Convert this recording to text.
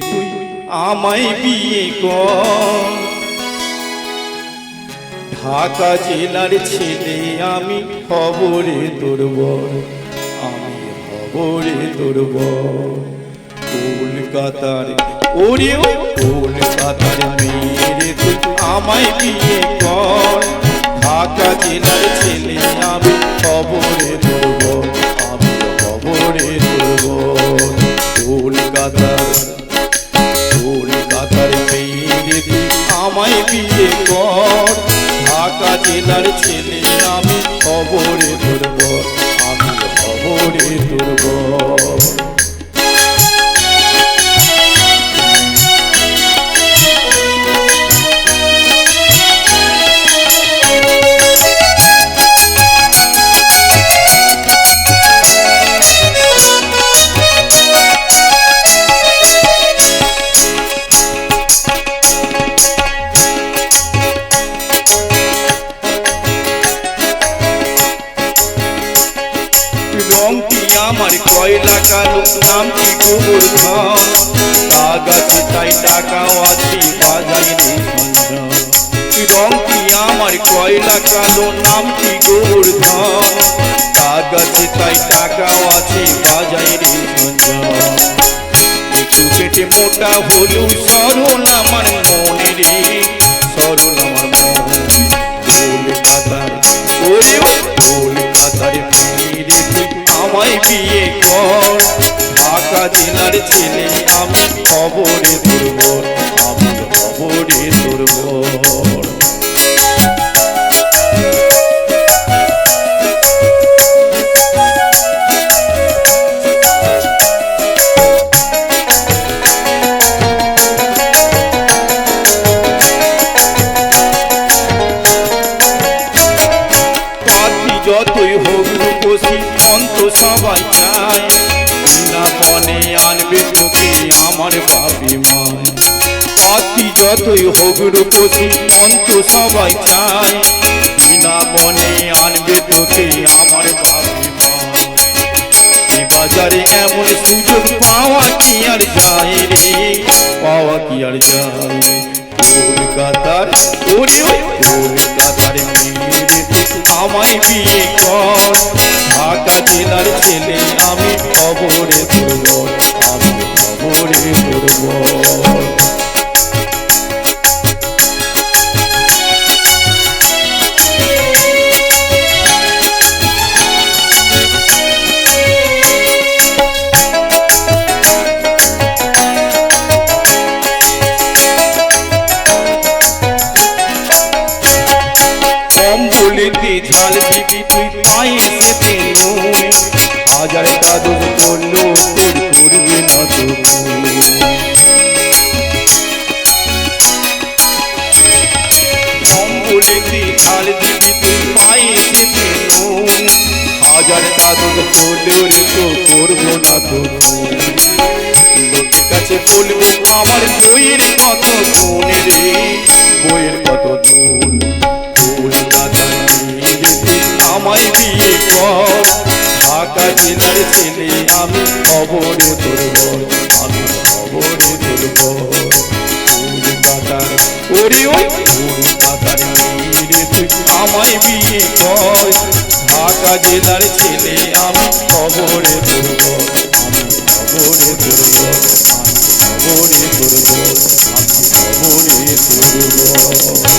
তুই আমায় বিয়ে কর। ঢাকা জেলার ছেলে আমি খবরে তোর বর আমি খবরে তোর বর কলকাতার ওরে ও কলকাতার মেয়েরে তুই আমায় বিয়ে কর। ঢাকা জেলার ছেলে আমি খবরে বিয়ে কর ঢাকা জেলার ছেলে আমি খবরে ধরব আমি খবরে ধরব রংটি আমার কয়লা কালো? নামটি গোবর ধান কাগাছে তাই টাকাও আছে বাজাই রংটি আমার কয়লা কালো? নামটি গোবর ধান কাগাছে তাই টাকাও আছে বাজাই রে সঞ্জয় একটু পেটে মোটা হলেও সরল আমায় বিয়ে কর। ঢাকা জেলার ছেলে আমি খবরে দুর্বল আমি খবরে ধরব সবাই চায়। না বনে আনবে তোকে আমার বাপি মায়। পাখি যতই হোক রূপসী অন্ত সবাই চায়। বিনা বনে আনবে তোকে আমার বাপি মায়। বাজারে এমন সুযোগ পাওয়া কি আর যায় রে? পাওয়া কি আর যায় কলকাতার কলকাতার মেয়েরে আমায় বিয়ে কর। ঢাকা জেলার ছেলে আমি খবরে। ধরব অম্বুলিতে ঝাল দিবি তুই পায়ে সেতে নুন হাজার কাদর করল তোর করবে না তো অম্বুলিতে ঝাল দিবি তুই পায়ে সেতে হাজার কাদর করল তো করব না তো কাছে বলব আমার বইয়ের কত গুণ রে আমায় বিয়ে কর ঢাকা জেলার ছেলে আমি খবরে ধরব আমি খবরে ধরব আমি খবরে ধরব আমি খবরে ধরব